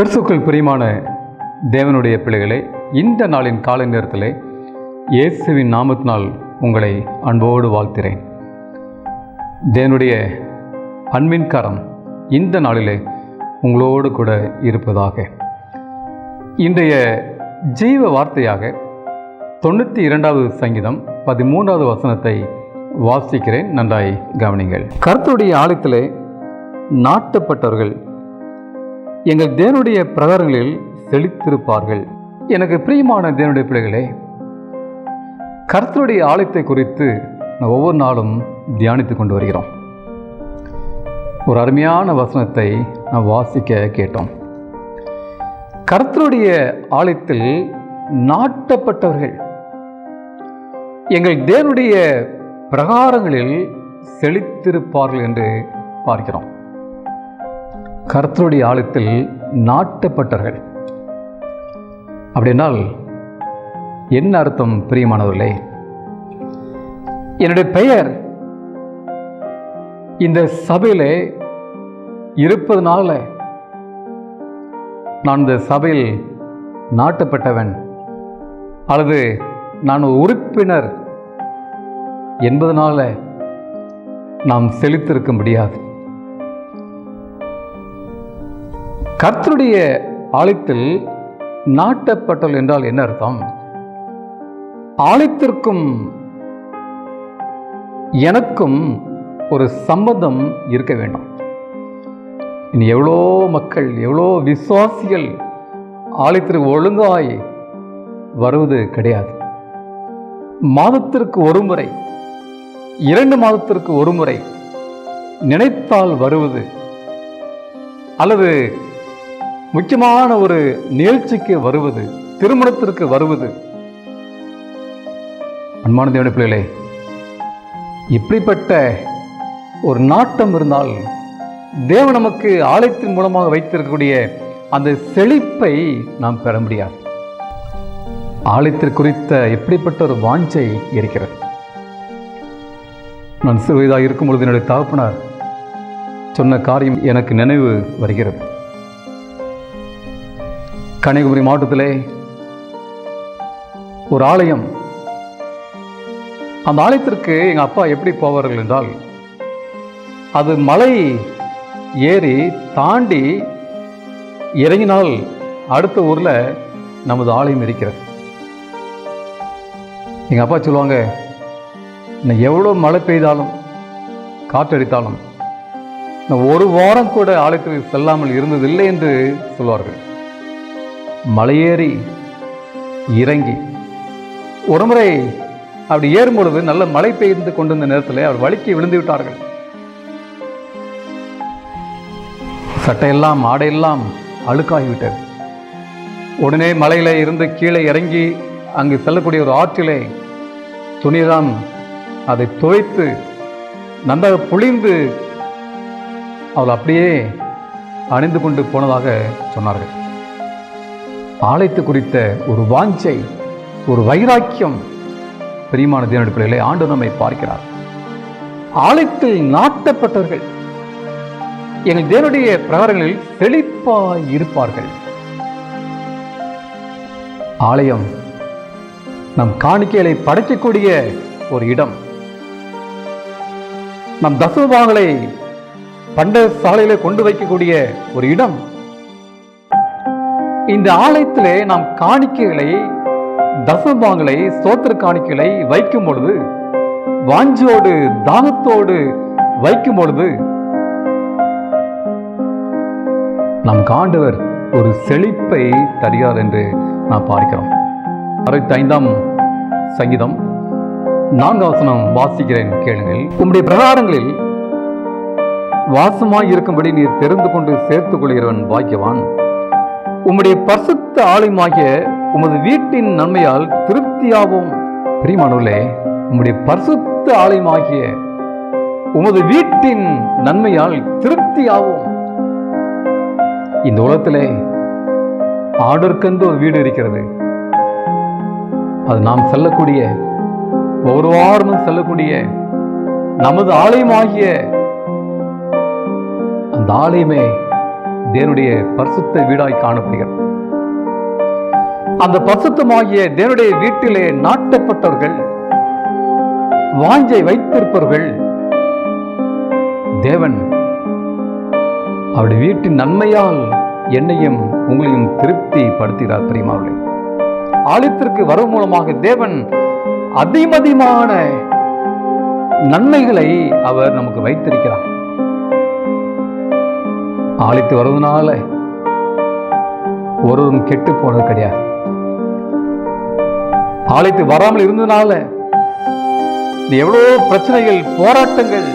கிறிஸ்துக்கள் பிரியமான தேவனுடைய பிள்ளைகளே இந்த நாளின் காலை நேரத்திலே இயேசுவின் நாமத்தினால் உங்களை அன்போடு வாழ்த்துகிறேன். தேவனுடைய அன்பின் கரம் இந்த நாளிலே உங்களோடு கூட இருப்பதாக. இன்றைய ஜீவ வார்த்தையாக தொண்ணூற்றி இரண்டாவது சங்கீதம் பதிமூன்றாவது வசனத்தை வாசிக்கிறேன். நன்றாய் கவனிங்கள். கருத்துடைய ஆலயத்திலே நாட்டப்பட்டவர்கள் எங்கள் தேவனுடைய பிரகாரங்களில் செழித்திருப்பார்கள். எனக்கு பிரியமான தேவனுடைய பிள்ளைகளே கர்த்தருடைய ஆலயத்தை குறித்து நான் ஒவ்வொரு நாளும் தியானித்து கொண்டு வருகிறோம். ஒரு அருமையான வசனத்தை நான் வாசிக்க கேட்டோம். கர்த்தருடைய ஆலயத்தில் நாட்டப்பட்டவர்கள் எங்கள் தேவனுடைய பிரகாரங்களில் செழித்திருப்பார்கள் என்று பார்க்கிறோம். கர்த்தருடைய ஆழத்தில் நாட்டப்பட்டவர்கள். அப்படின்னால் என்ன அர்த்தம் பிரியமானவர்களே? என்னுடைய பெயர் இந்த சபையில் இருப்பதனால நான் இந்த சபையில் நாட்டப்பட்டவன் அல்லது நான் உறுப்பினர் என்பதனால நாம் செழித்திருக்க முடியாது. கர்த்தருடைய ஆலயத்தில் நாட்டப்பட்டல் என்றால் என்ன அர்த்தம்? ஆலயத்திற்கும் எனக்கும் ஒரு சம்பந்தம் இருக்க வேண்டும். இனி எவ்வளோ மக்கள் எவ்வளோ விசுவாசிகள் ஆலயத்திற்கு ஒழுங்காய் வருவது கிடையாது. மாதத்திற்கு ஒரு முறை இரண்டு மாதத்திற்கு ஒரு முறை நினைத்தால் வருவது அல்லது முக்கியமான ஒரு நிகழ்ச்சிக்கு வருவது திருமணத்திற்கு வருவது. அன்பான தேவனுடைய பிள்ளைகளே இப்படிப்பட்ட ஒரு நாட்டம் இருந்தால் தேவ நமக்கு ஆலயத்தின் மூலமாக வைத்திருக்கக்கூடிய அந்த செழிப்பை நாம் பெற முடியாது. ஆலயத்திற்கு குறித்த எப்படிப்பட்ட ஒரு வாஞ்சை இருக்கிறது. நான் சிறுவயதாக இருக்கும் பொழுது என்னுடைய தகப்பனார் சொன்ன காரியம் எனக்கு நினைவு வருகிறது. கன்னியாகுமரி மாவட்டத்திலே ஒரு ஆலயம். அந்த ஆலயத்திற்கு எங்கள் அப்பா எப்படி போவார்கள் என்றால் அது மலை ஏறி தாண்டி இறங்கினால் அடுத்த ஊரில் நமது ஆலயம் இருக்கிறது. எங்கள் அப்பா சொல்லுவாங்க இன்னும் எவ்வளோ மழை பெய்தாலும் காற்றடித்தாலும் நான் ஒரு வாரம் கூட ஆலயத்துக்கு செல்லாமல் இருந்ததில்லை என்று சொல்வார்கள். மலையேறி இறங்கி. ஒரு முறை அப்படி ஏறும் பொழுது நல்ல மழை பெய்து கொண்டிருந்த நேரத்தில் அவர் வழுக்கி விழுந்து விட்டார்கள். சட்டையெல்லாம் ஆடையெல்லாம் அழுக்காகிவிட்டது உடனே மலையில இருந்து கீழே இறங்கி அங்கு செல்லக்கூடிய ஒரு ஆற்றிலே துணிதான் அதை துவைத்து நன்றாக புளிந்து அவள் அப்படியே அணிந்து கொண்டு போனதாக சொன்னார்கள். ஆலயத்து குறித்த ஒரு வாஞ்சை ஒரு வைராக்கியம் பிரியமான தேவனுடைய பிள்ளைகளை ஆண்டு நம்மை பார்க்கிறார். ஆலயத்தில் நாட்டப்பட்டவர்கள் எங்கள் தேவனுடைய பிரகாரங்களில் தெளிப்பாய் இருப்பார்கள். ஆலயம் நம் காணிக்கைகளை படைக்கக்கூடிய ஒரு இடம். நம் தசமபாகங்களை பண்ட சாலையில கொண்டு வைக்கக்கூடிய ஒரு இடம். இந்த ஆலயத்திலே நாம் காணிக்கைகளை தசமபாகங்களை சோத்திர காணிக்கைகளை வைக்கும் பொழுது வாஞ்சோடு தானத்தோடு வைக்கும் பொழுது நம் காண்டவர் ஒரு செழிப்பை தருகிறார் என்று நாம் பார்க்கிறோம். அறுபத்தி ஐந்தாம் சங்கீதம் நான்காசனம் வாசிக்கிறேன் கேளுங்கள். உம்முடைய பிரகாரங்களில் வாசமாய் இருக்கும்படி நீர் தெரிந்து கொண்டு சேர்த்துக் கொள்கிறவன் பாக்கியவான். உம்முடைய பரிசுத்த ஆலயமாகிய உமது வீட்டின் நன்மையால் திருப்தியாவும். பிரிமானூர்களே உம்முடைய பரிசுத்த ஆலயமாகிய உமது வீட்டின் நன்மையால் திருப்தியாகும் இந்த உலகத்திலே ஆடற்கென்று ஒரு வீடு இருக்கிறது. அது நாம் செல்லக்கூடிய ஒவ்வொரு வாரமும் செல்லக்கூடிய நமது ஆலயமாகிய அந்த ஆலயமே தேவனுடைய பரிசுத்த வீடாய் காணப்படுகிறது. அந்த பரிசுத்தமாகிய தேவனுடைய வீட்டிலே நாட்டப்பட்டவர்கள் வாஞ்சை வைத்திருப்பவர்கள் தேவன் அவருடைய வீட்டின் நன்மையால் என்னையும் உங்களையும் திருப்தி படுத்துகிறார் பிரியமாவளே ஆலயத்திற்கு வரவு மூலமாக தேவன் அதிமதிமான நன்மைகளை அவர் நமக்கு வைத்திருக்கிறார். ஆழித்து வர்றதுனால ஒருவரும் கெட்டு போனது கிடையாது. ஆழைத்து வராமல் இருந்ததுனால எவ்வளோ பிரச்சனைகள் போராட்டங்கள்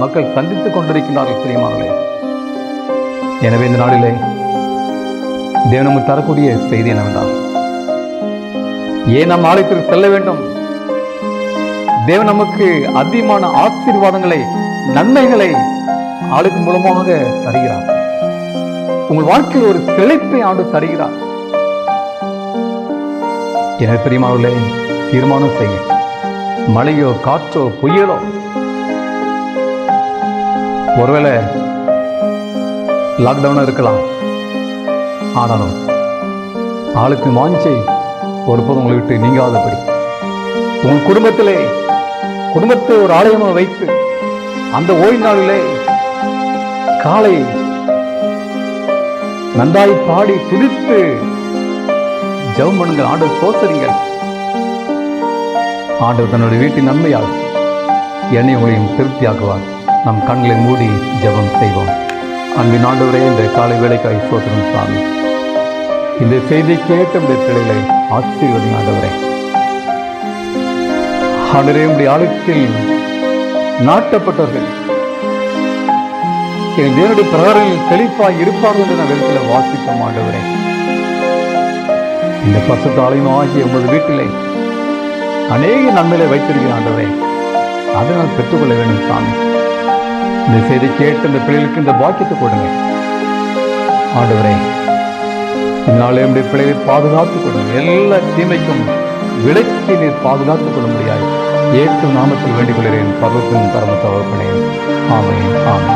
மக்கள் சந்தித்துக் கொண்டிருக்கிறார்கள் பிரியமானே எனவே இந்த நாளிலே தேவன் தரக்கூடிய செய்தி என்னவென்றால் ஏன் நம் ஆலயத்திற்கு செல்ல வேண்டும்? தேவன் நமக்கு அதிகமான ஆசீர்வாதங்களை நன்மைகளை ஆளுக்கு மூலமாக தருகிறார். உங்கள் வாழ்க்கையில் ஒரு செழிப்பை ஆண்டு தருகிறார். என பிரியமானவர்களே தீர்மானம் செய்ய மழையோ காற்றோ புயலோ ஒருவேளை லாக்டவுன் இருக்கலாம். ஆனாலும் ஆளுக்கு மாஞ்சை ஒருபோதும் உங்களை விட்டு நீங்காதபடி. உங்கள் குடும்பத்திலே குடும்பத்தை ஒரு ஆலயமாக வைத்து அந்த ஓய்வு நாளிலே காலை நன்றாய் பாடி துதித்து ஜெபம் பண்ணுங்கள். ஆண்டு சோசரிங்கள் ஆண்டு தன்னுடைய வீட்டின் நன்மையால் என்னை உங்களையும் திருப்தியாக்குவார். நம் கண்களை மூடி ஜெபம் செய்வோம். அன்பின் ஆண்டவரே இந்த காலை வேலைக்காய் சோதனம் சாமி இந்த செய்தி கேட்ட இந்த பிள்ளைகளை ஆசீர்வதி ஆண்டவரே. ஆண்டரே உடைய ஆழத்தில் நாட்டப்பட்டவர்கள் என் தேவனுடைய பிரகாரங்களில் செழிப்பாய் இருப்பார்கள் என்று நான் வெளியில் வாசிக்க ஆண்டவரே. இந்த பசுத்த ஆகிய உமது வீட்டிலே அநேக நன்மைகளை வைத்திருக்கிறேன் ஆண்டவரே. அதை நான் பெற்றுக்கொள்ள வேண்டும் சாமி. இந்த செய்தி கேட்டு இந்த பிள்ளைகளுக்கு இந்த பாக்கியத்தை கொடுங்க. ஆண்டவரே இந்நாளே நம்முடைய பிள்ளையை பாதுகாத்துக் கொடுங்க. எல்லா தீமைக்கும் விலக்கி நீர் பாதுகாத்துக் கொள்ள முடியாது ஏற்று நாமத்தில் வேண்டிக் கொள்கிறேன். பருவத்தின் பரம தகப்பனே. ஆமென் ஆமை